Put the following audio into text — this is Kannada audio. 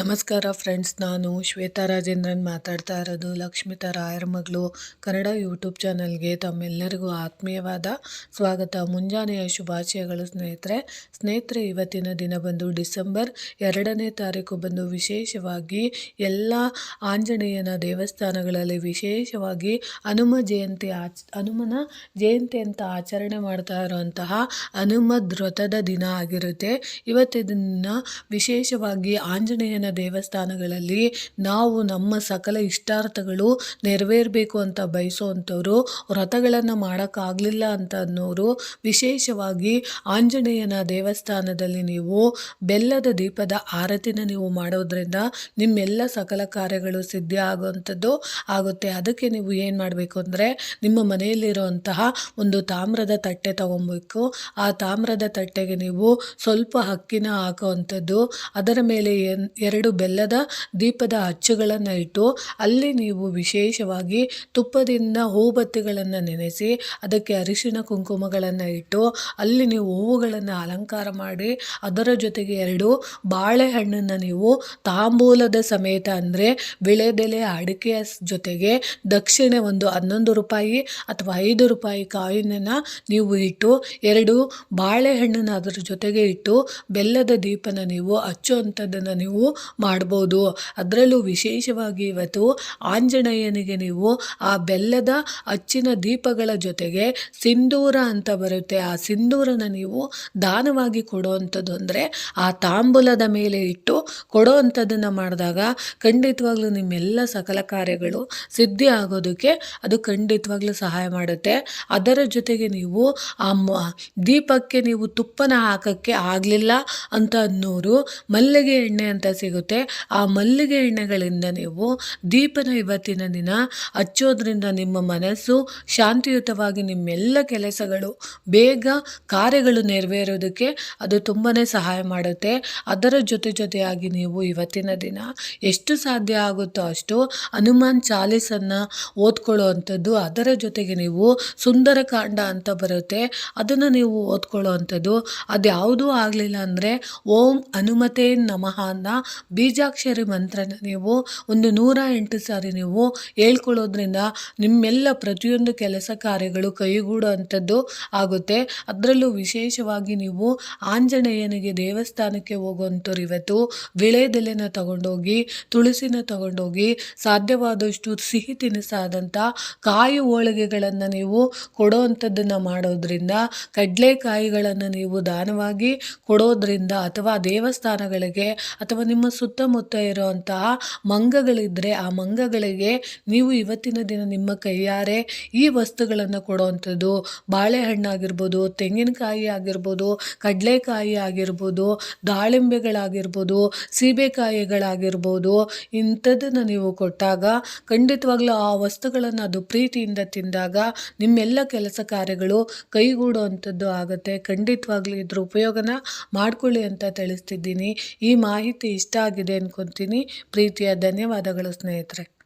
ನಮಸ್ಕಾರ ಫ್ರೆಂಡ್ಸ್, ನಾನು ಶ್ವೇತಾ ರಾಜೇಂದ್ರನ್ ಮಾತಾಡ್ತಾ ಇರೋದು ಲಕ್ಷ್ಮಿತಾ ರಾಯರ ಮಗಳು? ಕನ್ನಡ ಯೂಟ್ಯೂಬ್ ಚಾನಲ್ಗೆ ತಮ್ಮೆಲ್ಲರಿಗೂ ಆತ್ಮೀಯವಾದ ಸ್ವಾಗತ. ಮುಂಜಾನೆಯ ಶುಭಾಶಯಗಳು ಸ್ನೇಹಿತರೆ. ಸ್ನೇಹಿತರೆ, ಇವತ್ತಿನ ದಿನ ಬಂದು ಡಿಸೆಂಬರ್ ಎರಡನೇ ತಾರೀಕು ಬಂದು ವಿಶೇಷವಾಗಿ ಎಲ್ಲ ಆಂಜನೇಯನ ದೇವಸ್ಥಾನಗಳಲ್ಲಿ ವಿಶೇಷವಾಗಿ ಹನುಮ ಜಯಂತಿ ಆಚ, ಹನುಮನ ಜಯಂತಿ ಅಂತ ಆಚರಣೆ ಮಾಡ್ತಾ ಇರುವಂತಹ ಹನುಮ ವ್ರತದ ದಿನ ಆಗಿರುತ್ತೆ. ಇವತ್ತಿನ ವಿಶೇಷವಾಗಿ ಆಂಜನೇಯನ ದೇವಸ್ಥಾನಗಳಲ್ಲಿ ನಾವು ನಮ್ಮ ಸಕಲ ಇಷ್ಟಾರ್ಥಗಳು ನೆರವೇರಬೇಕು ಅಂತ ಬಯಸುವಂಥವ್ರು, ವ್ರತಗಳನ್ನು ಮಾಡೋಕ್ಕಾಗಲಿಲ್ಲ ಅಂತ ಅನ್ನೋರು, ವಿಶೇಷವಾಗಿ ಆಂಜನೇಯನ ದೇವಸ್ಥಾನದಲ್ಲಿ ನೀವು ಬೆಲ್ಲದ ದೀಪದ ಆರತಿನ ನೀವು ಮಾಡೋದ್ರಿಂದ ನಿಮ್ಮೆಲ್ಲ ಸಕಲ ಕಾರ್ಯಗಳು ಸಿದ್ಧಿ ಆಗುವಂಥದ್ದು ಆಗುತ್ತೆ. ಅದಕ್ಕೆ ನೀವು ಏನು ಮಾಡಬೇಕು ಅಂದರೆ ನಿಮ್ಮ ಮನೆಯಲ್ಲಿರುವಂತಹ ಒಂದು ತಾಮ್ರದ ತಟ್ಟೆ ತಗೊಬೇಕು. ಆ ತಾಮ್ರದ ತಟ್ಟೆಗೆ ನೀವು ಸ್ವಲ್ಪ ಹಕ್ಕಿನ ಹಾಕುವಂಥದ್ದು, ಅದರ ಮೇಲೆ ಎನ್ ಎರಡು ಬೆಲ್ಲದ ದೀಪದ ಅಚ್ಚುಗಳನ್ನು ಇಟ್ಟು ಅಲ್ಲಿ ನೀವು ವಿಶೇಷವಾಗಿ ತುಪ್ಪದಿಂದ ಹೂಬತ್ತಿಗಳನ್ನು ನೆನೆಸಿ, ಅದಕ್ಕೆ ಅರಿಶಿಣ ಕುಂಕುಮಗಳನ್ನು ಇಟ್ಟು ಅಲ್ಲಿ ನೀವು ಹೂವುಗಳನ್ನು ಅಲಂಕಾರ ಮಾಡಿ, ಅದರ ಜೊತೆಗೆ ಎರಡು ಬಾಳೆಹಣ್ಣನ್ನು ನೀವು ತಾಂಬೂಲದ ಸಮೇತ ಅಂದರೆ ವಿಳೆದೆಲೆ ಅಡಿಕೆಯ ಜೊತೆಗೆ ದಕ್ಷಿಣೆ ಒಂದು ಹನ್ನೊಂದು ರೂಪಾಯಿ ಅಥವಾ ಐದು ರೂಪಾಯಿ ಕಾಯಿನನ್ನು ನೀವು ಇಟ್ಟು, ಎರಡು ಬಾಳೆಹಣ್ಣನ್ನು ಅದರ ಜೊತೆಗೆ ಇಟ್ಟು ಬೆಲ್ಲದ ದೀಪನ ನೀವು ಹಚ್ಚುವಂಥದ್ದನ್ನು ನೀವು ಮಾಡ್ಬೋದು. ಅದರಲ್ಲೂ ವಿಶೇಷವಾಗಿ ಇವತ್ತು ಆಂಜನೇಯನಿಗೆ ನೀವು ಆ ಬೆಲ್ಲದ ಅಚ್ಚಿನ ದೀಪಗಳ ಜೊತೆಗೆ ಸಿಂಧೂರ ಅಂತ ಬರುತ್ತೆ. ಆ ಸಿಂಧೂರನ ನೀವು ದಾನವಾಗಿ ಕೊಡೋವಂಥದ್ದು ಅಂದರೆ ಆ ತಾಂಬೂಲದ ಮೇಲೆ ಇಟ್ಟು ಕೊಡುವಂಥದ್ದನ್ನು ಮಾಡಿದಾಗ ಖಂಡಿತವಾಗ್ಲೂ ನಿಮ್ಮೆಲ್ಲ ಸಕಲ ಕಾರ್ಯಗಳು ಸಿದ್ಧಿ ಆಗೋದಕ್ಕೆ ಅದು ಖಂಡಿತವಾಗ್ಲೂ ಸಹಾಯ ಮಾಡುತ್ತೆ. ಅದರ ಜೊತೆಗೆ ನೀವು ಆ ದೀಪಕ್ಕೆ ನೀವು ತುಪ್ಪನ ಹಾಕೋಕ್ಕೆ ಆಗಲಿಲ್ಲ ಅಂತ ಅನ್ನೋರು ಮಲ್ಲಿಗೆ ಎಣ್ಣೆ ಅಂತ ಸಿಗುತ್ತೆ ಆ ಮಲ್ಲಿಗೆ ಎಣ್ಣೆಗಳಿಂದ ನೀವು ದೀಪನ ಇವತ್ತಿನ ದಿನ ಹಚ್ಚೋದ್ರಿಂದ ನಿಮ್ಮ ಮನಸ್ಸು ಶಾಂತಿಯುತವಾಗಿ ನಿಮ್ಮೆಲ್ಲ ಕೆಲಸಗಳು, ಬೇಗ ಕಾರ್ಯಗಳು ನೆರವೇರೋದಕ್ಕೆ ಅದು ತುಂಬಾ ಸಹಾಯ ಮಾಡುತ್ತೆ. ಅದರ ಜೊತೆ ಜೊತೆಯಾಗಿ ನೀವು ಇವತ್ತಿನ ದಿನ ಎಷ್ಟು ಸಾಧ್ಯ ಆಗುತ್ತೋ ಅಷ್ಟು ಹನುಮಾನ್ ಚಾಲೀಸನ್ನು ಓದ್ಕೊಳ್ಳುವಂಥದ್ದು ಅದರ ಜೊತೆಗೆ ನೀವು ಸುಂದರಕಾಂಡ ಅಂತ ಬರುತ್ತೆ. ಅದನ್ನು ನೀವು ಓದ್ಕೊಳ್ಳುವಂಥದ್ದು ಅದು ಯಾವುದೂ ಆಗಲಿಲ್ಲ ಅಂದರೆ ಓಂ ಹನುಮತೇ ನಮಃ ಅನ್ನೋ ಬೀಜಾಕ್ಷರಿ ಮಂತ್ರನ ನೀವು ಒಂದು ನೂರ ಎಂಟು ಸಾರಿ ನೀವು ಹೇಳ್ಕೊಳ್ಳೋದ್ರಿಂದ ನಿಮ್ಮೆಲ್ಲ ಪ್ರತಿಯೊಂದು ಕೆಲಸ ಕಾರ್ಯಗಳು ಕೈಗೂಡೋ ಅಂಥದ್ದು ಆಗುತ್ತೆ. ಅದರಲ್ಲೂ ವಿಶೇಷವಾಗಿ ನೀವು ಆಂಜನೇಯನಿಗೆ ದೇವಸ್ಥಾನಕ್ಕೆ ಹೋಗುವಂಥವ್ರು ಇವತ್ತು ವಿಳೆದೆಲೆನ ತಗೊಂಡೋಗಿ, ತುಳಸಿನ ತಗೊಂಡೋಗಿ, ಸಾಧ್ಯವಾದಷ್ಟು ಸಿಹಿ ತಿನಿಸಾದಂಥ ಕಾಯಿ ಹೋಳಿಗೆಗಳನ್ನು ನೀವು ಕೊಡೋವಂಥದ್ದನ್ನು ಮಾಡೋದ್ರಿಂದ, ಕಡಲೆಕಾಯಿಗಳನ್ನು ನೀವು ದಾನವಾಗಿ ಕೊಡೋದ್ರಿಂದ ಅಥವಾ ದೇವಸ್ಥಾನಗಳಿಗೆ ಅಥವಾ ನಿಮ್ಮ ಸುತ್ತಮುತ್ತ ಇರುವಂತಹ ಮಂಗಗಳಿದ್ದರೆ ಆ ಮಂಗಗಳಿಗೆ ನೀವು ಇವತ್ತಿನ ದಿನ ನಿಮ್ಮ ಕೈಯಾರೆ ಈ ವಸ್ತುಗಳನ್ನು ಕೊಡುವಂಥದ್ದು. ಬಾಳೆಹಣ್ಣಾಗಿರ್ಬೋದು, ತೆಂಗಿನಕಾಯಿ ಆಗಿರ್ಬೋದು, ಕಡಲೆಕಾಯಿ ಆಗಿರ್ಬೋದು, ದಾಳಿಂಬೆಗಳಾಗಿರ್ಬೋದು, ಸೀಬೆಕಾಯಿಗಳಾಗಿರ್ಬೋದು, ಇಂಥದ್ದನ್ನು ನೀವು ಕೊಟ್ಟಾಗ ಖಂಡಿತವಾಗ್ಲೂ ಆ ವಸ್ತುಗಳನ್ನು ಅದು ಪ್ರೀತಿಯಿಂದ ತಿಂದಾಗ ನಿಮ್ಮೆಲ್ಲ ಕೆಲಸ ಕಾರ್ಯಗಳು ಕೈಗೂಡುವಂಥದ್ದು ಆಗುತ್ತೆ. ಖಂಡಿತವಾಗ್ಲೂ ಇದ್ರ ಉಪಯೋಗನ ಮಾಡ್ಕೊಳ್ಳಿ ಅಂತ ತಿಳಿಸ್ತಿದ್ದೀನಿ. ಈ ಮಾಹಿತಿ ಇಷ್ಟ ಆಗಿದೆ ಅನ್ಕೊತೀನಿ. ಪ್ರೀತಿಯ ಧನ್ಯವಾದಗಳು ಸ್ನೇಹಿತರೆ.